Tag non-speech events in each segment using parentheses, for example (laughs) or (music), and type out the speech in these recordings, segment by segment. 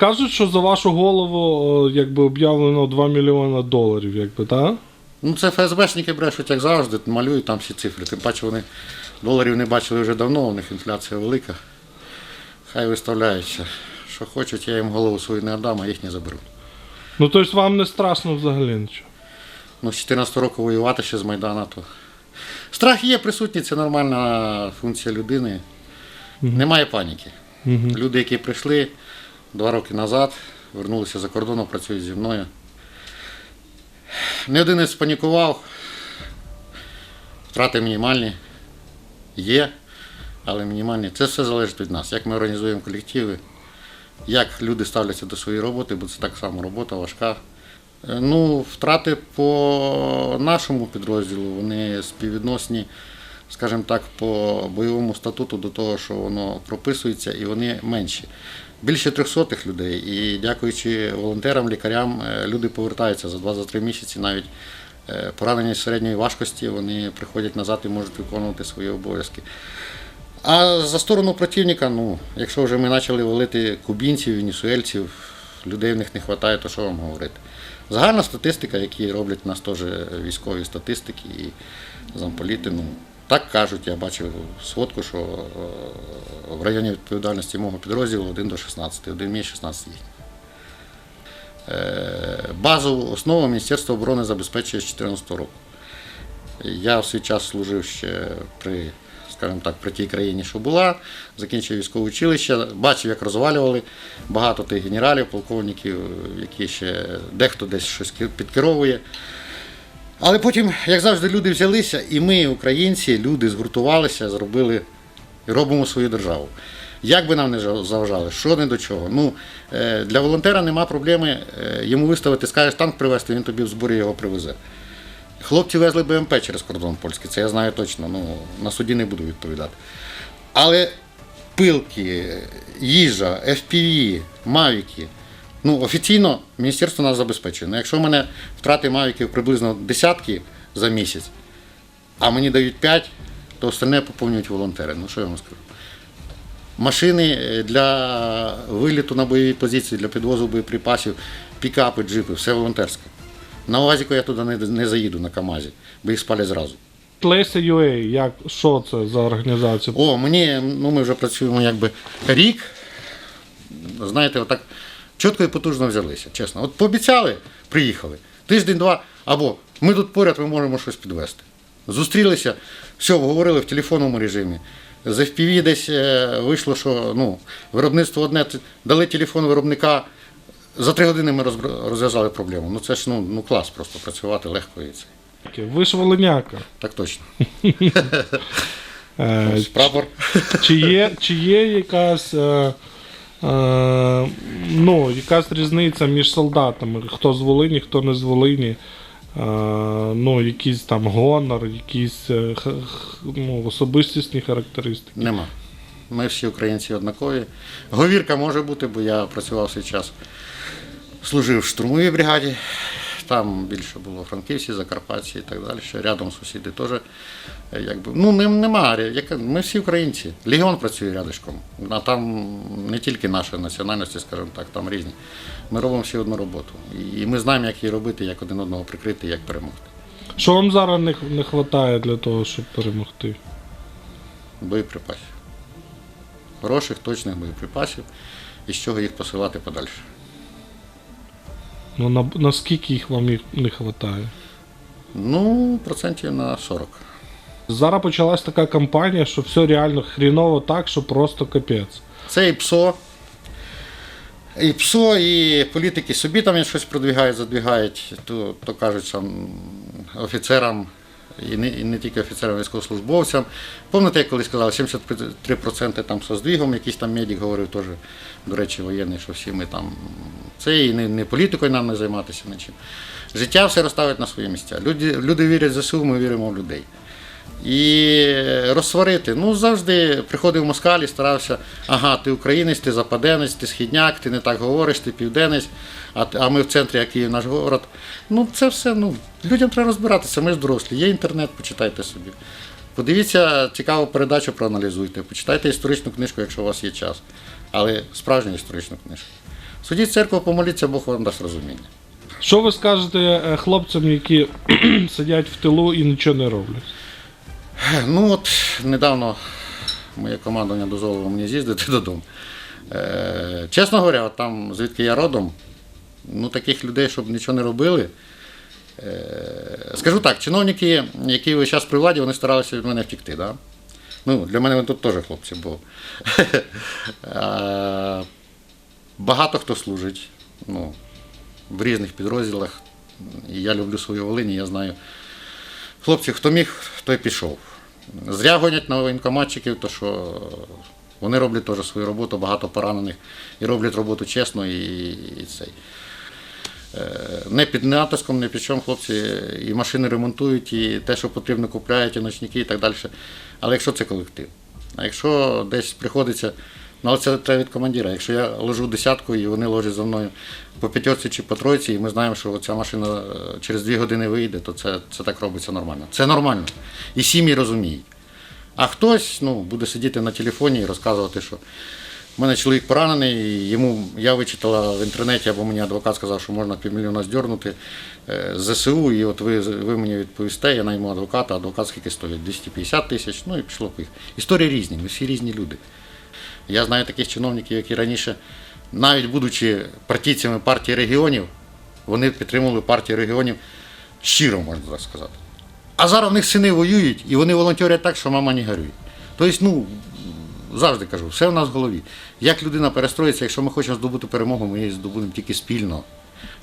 кажуть, що за вашу голову е, якби об'явлено 2 мільйони доларів, якби, так? Ну, це ФСБшники брешуть, як завжди, малюють там всі цифри. Тим паче вони доларів не бачили вже давно, у них інфляція велика. Хай виставляються. Що хочуть, я їм голову свою не віддам, а їх не заберу. Ну, тобто вам не страшно взагалі нічого. Ну, з 14 року воювати ще з Майдана, то. Страх є присутній, це нормальна функція людини. Немає паніки. Люди, які прийшли два роки назад, вернулися за кордоном, працюють зі мною. Не один не спанікував. Втрати мінімальні є, але мінімальні. Це все залежить від нас. Як ми організуємо колективи, як люди ставляться до своєї роботи, бо це так само робота важка. Ну, втрати по нашому підрозділу вони співвідносні, скажімо так, по бойовому статуту до того, що воно прописується, і вони менші. Більше 300 людей. І дякуючи волонтерам, лікарям, е, люди повертаються за 2-3 місяці навіть. е, Поранені середньої важкості, вони приходять назад і можуть виконувати свої обов'язки. А за сторону противника, ну, якщо вже ми почали валити кубінців, венесуельців, людей в них не вистачає, то що вам говорити? Загальна статистика, які роблять у нас теж військові статистики і замполіти, ну, так кажуть, я бачив сводку, що е, в районі відповідальності мого підрозділу 1 до 16, один мій 16 їхніх. Е, Базову основу Міністерство оборони забезпечує з 2014 року. Я в свій час служив ще при, скажімо так, при тій країні, що була, закінчив військове училище, бачив, як розвалювали багато тих генералів, полковників, які ще дехто десь щось підкеровує. Але потім, як завжди, люди взялися, і ми, українці, люди згуртувалися, зробили і робимо свою державу. Як би нам не заважали, що не до чого. Ну, е, для волонтера нема проблеми е, йому виставити, скажеш танк привезти, він тобі в зборі його привезе. Хлопці везли БМП через кордон польський, це я знаю точно. Ну, на суді не буду відповідати. Але пилки, їжа, FPV, мавіки. Ну, офіційно міністерство нас забезпечує. Ну, якщо в мене втрати мавіків приблизно десятки за місяць, а мені дають 5, то остальне поповнюють волонтери. Ну що я вам скажу? Машини е, для виліту на бойові позиції, для підвозу боєприпасів, пікапи, джипи, все волонтерське. На УАЗіку я туди не, не заїду на КАМАЗі, бо їх спалять зразу. Леся UA, як, що це за організація? О, мені, ну ми вже працюємо якби рік. Знаєте, отак чітко і потужно взялися, чесно. От пообіцяли, приїхали. Тиждень-два, або ми тут поряд, ми можемо щось підвести. Зустрілися, все, говорили в телефонному режимі. З FPV десь е, вийшло, що ну, виробництво одне, дали телефон виробника. За три години ми розв'язали проблему. Ну це ж ну, ну клас просто працювати легко і це. Ви ж волиняка. Так точно. (laughs) Е, Ось прапор. чи, є, чи є якась, е, ну, якась різниця між солдатами? Хто з Волині, хто не з Волині? Е, ну, якийсь там гонор, якісь е, ну, особистісні характеристики. Нема. Ми всі українці однакові. Говірка може бути, бо я працював свій час, служив в штурмовій бригаді. Там більше було франківці, закарпатці і так далі. Ще рядом сусіди теж. е, Якби, ну, нем- нема. яка- Ми всі українці. Легіон працює рядишком. А там не тільки нашої національності, скажімо так, там різні. Ми робимо всі одну роботу. І ми знаємо, як її робити, як один одного прикрити, як перемогти. Що вам зараз не, не вистачає для того, щоб перемогти? боєприпасів. Хороших, точних боєприпасів, і з чого їх посилати подальше. Ну, на, наскільки їх вам їх не вистачає? Ну, процентів на 40. Зараз почалась така кампанія, що все реально хріново так, що просто капець. Це і ПСО. І ПСО, і політики собі там щось продвігають, задвігають, то, то кажуть сам офіцерам, і не, і не тільки офіцерам, військовослужбовцям. Пам'ятаєте, я колись сказав, 73% там со здвігом, якийсь там медик говорив теж, до речі, воєнний, що всі ми там. Це і не, не політикою нам не займатися нічим. Життя все розставить на свої місця. Люди, люди вірять в ЗСУ, ми віримо в людей. І розсварити. Ну, завжди приходив москаль і старався, ага, ти українець, ти западенець, ти східняк, ти не так говориш, ти південець, а, а ми в центрі, як Київ, наш город. Ну, це все, ну, людям треба розбиратися, ми ж дорослі. Є інтернет, почитайте собі. Подивіться цікаву передачу, проаналізуйте, почитайте історичну книжку, якщо у вас є час. Але справжню історичну книжку. Судіть в церкву, помоліться, Бог вам дасть розуміння. Що ви скажете е, хлопцям, які (clears throat) сидять в тилу і нічого не роблять? (clears throat) Ну от недавно моє командування дозволило мені з'їздити додому. Е, чесно говоря, от там, звідки я родом, ну таких людей, щоб нічого не робили. Е, скажу так, чиновники, які весь час при владі, вони старалися від мене втікти. Да? Ну, для мене вони тут теж хлопці, бо (laughs) багато хто служить ну, в різних підрозділах. Я люблю свою Волині, я знаю. Хлопці, хто міг, той пішов. Зря гонять на воєнкоматчиків, то що вони роблять теж свою роботу, багато поранених, і роблять роботу чесно і, і цей. Е, Не під натиском, не під чим хлопці і машини ремонтують, і те, що потрібно, купляють, і ночники, і так далі. Але якщо це колектив. А якщо десь приходиться, ну але це треба від командира. Якщо я ложу десятку і вони ложать за мною по п'ятерці чи по тройці, і ми знаємо, що ця машина е, через дві години вийде, то це, це так робиться нормально. Це нормально. І сім'ї розуміють. А хтось ну, буде сидіти на телефоні і розказувати, що в мене чоловік поранений, йому я вичитала в інтернеті, або мені адвокат сказав, що можна півмільйона здернути е, з ЗСУ, і от ви, ви мені відповісте, я найму адвоката, адвокат скільки стоїть? 250 тисяч, ну і пішло пих. Історії різні, ми всі різні люди. Я знаю таких чиновників, які раніше, навіть будучи партійцями партії регіонів, вони підтримували партію регіонів щиро, можна так сказати. А зараз в них сини воюють і вони волонтерять так, що мама не горює. Тобто, ну, завжди кажу, все в нас в голові. Як людина перестроїться, якщо ми хочемо здобути перемогу, ми її здобудемо тільки спільно,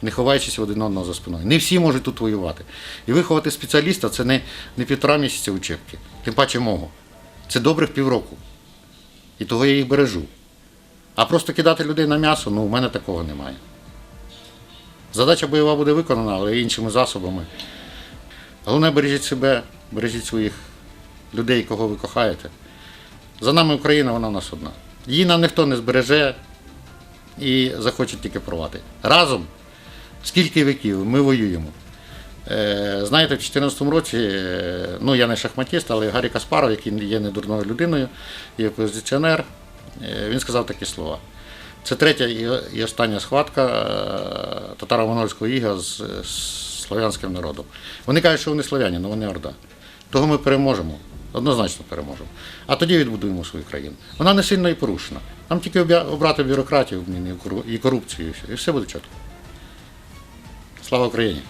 не ховаючись один одного за спиною. Не всі можуть тут воювати. І виховати спеціаліста це не, не півтора місяця учебки, тим паче мого. Це добрих півроку. І того я їх бережу. А просто кидати людей на м'ясо, ну, у мене такого немає. Задача бойова буде виконана, але іншими засобами. Головне, бережіть себе, бережіть своїх людей, кого ви кохаєте. За нами Україна, вона в нас одна. Її нам ніхто не збереже і захоче тільки порвати. Разом, скільки віків, ми воюємо. Е, знаєте, в 2014 році, е, ну я не шахматіст, але Гаррі Каспаров, який є недурною людиною, є опозиціонер, е, він сказав такі слова. Це третя і- і остання схватка татаро-монгольського іга з, слов'янським народом. Вони кажуть, що вони слов'яні, але вони орда. Того ми переможемо, однозначно переможемо. А тоді відбудуємо свою країну. Вона не сильно і порушена. Нам тільки обрати бюрократію і корупцію, і і все буде чітко. Слава Україні!